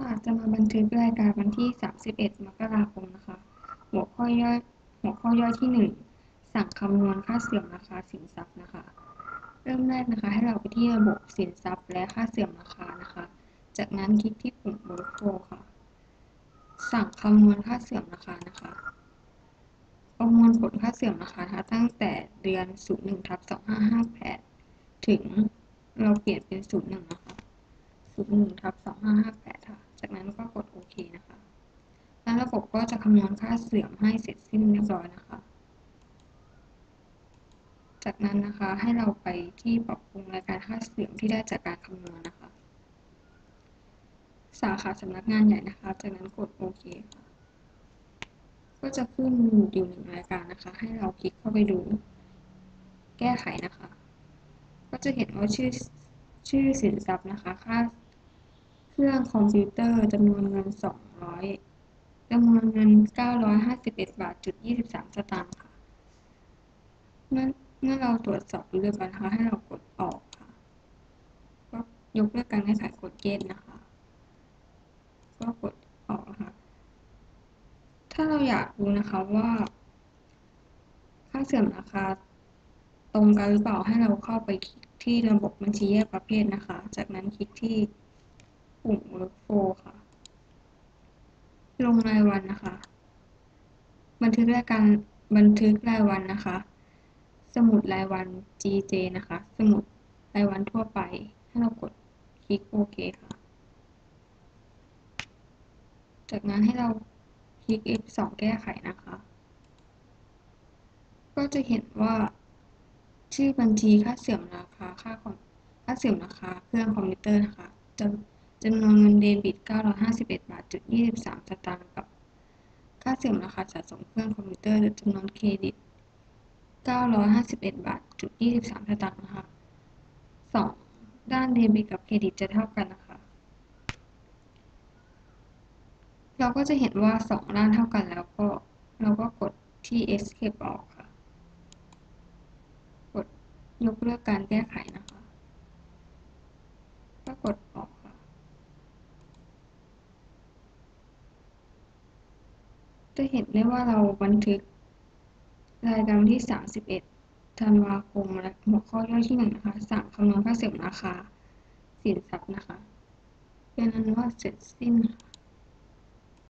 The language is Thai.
ค่ะจะมาบันทึกรายการวันที่ 31 มกราคมนะคะ หัวข้อย่อยหัวข้อย่อยที่ 1 สั่งคำนวณค่าเสื่อมราคาสินทรัพย์นะคะ เริ่มแรกนะคะให้เราไปที่ระบบสินทรัพย์และค่าเสื่อมราคานะคะ จากนั้นคลิกที่ปุ่ม workflow ค่ะ สั่งคำนวณค่าเสื่อมราคานะคะ ประมวลผลค่าเสื่อมราคาคะตั้งแต่เดือน 01ทับ2558 ถึงเราเปลี่ยนเป็น 01 นะคะ 01ทับ2558 จากนั้นก็กดโอเคนะคะแล้วระบบก็จะคำนวณค่าเสื่อมให้เสร็จสิ้นเรียบร้อยนะคะ จากนั้นนะคะให้เราไปที่ปรับปรุงรายการค่าเสื่อมที่ได้จากการคำนวณนะคะ สาขาสำนักงานใหญ่นะคะ จากนั้นกดโอเคค่ะก็จะขึ้นอยู่หนึ่งรายการนะคะ ให้เราคลิกเข้าไปดู แก้ไขนะคะ ก็จะเห็นว่าชื่อชื่อสินทรัพย์นะคะ ค่า รื่องคอมพิวเตอร์จำนวนเงิน200จำนวนเงิน951บาทจุด23สตางค์ค่ะ เมื่อเมื่อเราตรวจสอบดูเรียบร้อยนะคะให้เรากดออกค่ะ ก็ยกเลิกการแก้ไขกดเกณฑ์นะคะ ก็กดออกนะคะถ้าเราอยากดูนะคะว่า ค่าเสื่อมราคาตรงกันหรือเปล่าให้เราเข้าไปคลิกที่ระบบบัญชีแยกประเภทนะคะ จากนั้นคลิกที่ ปุ่ม workflow ค่ะ ลงรายวันนะคะ บันทึกรายการบันทึกรายวันนะคะ สมุดรายวัน GJ นะคะ สมุดรายวันทั่วไปให้เรากดคลิกโอเคค่ะ จากนั้นให้เราคลิก F2 แก้ไขนะคะ ก็จะเห็นว่า ชื่อบัญชีค่าเสื่อมราคาค่าคอมค่าเสื่อมราคาเครื่องคอมพิวเตอร์นะคะจำ จำนวนเงินเดบิต 951 บาทจุด23 สตางค์กับ ค่าเสื่อมราคาสะสมเครื่องคอมพิวเตอร์จำนวนเครดิต 951 บาทจุด23 สตางค์นะคะสองด้านเดบิตกับเครดิตจะเท่ากันนะคะ เราก็จะเห็นว่าสองด้านเท่ากันแล้วก็เราก็กดที่ escape ออกค่ะ กดยกเลิกการแก้ไขนะคะ ก็กดออกค่ะ จะเห็นได้ว่าเราบันทึกรายการที่ 31 ธันวาคมและหัวข้อย่อยที่1นะคะสั่งคำนวณค่าเสื่อมราคาสินทรัพย์นะคะเป็นนั้นว่าเสร็จสิ้นค่ะ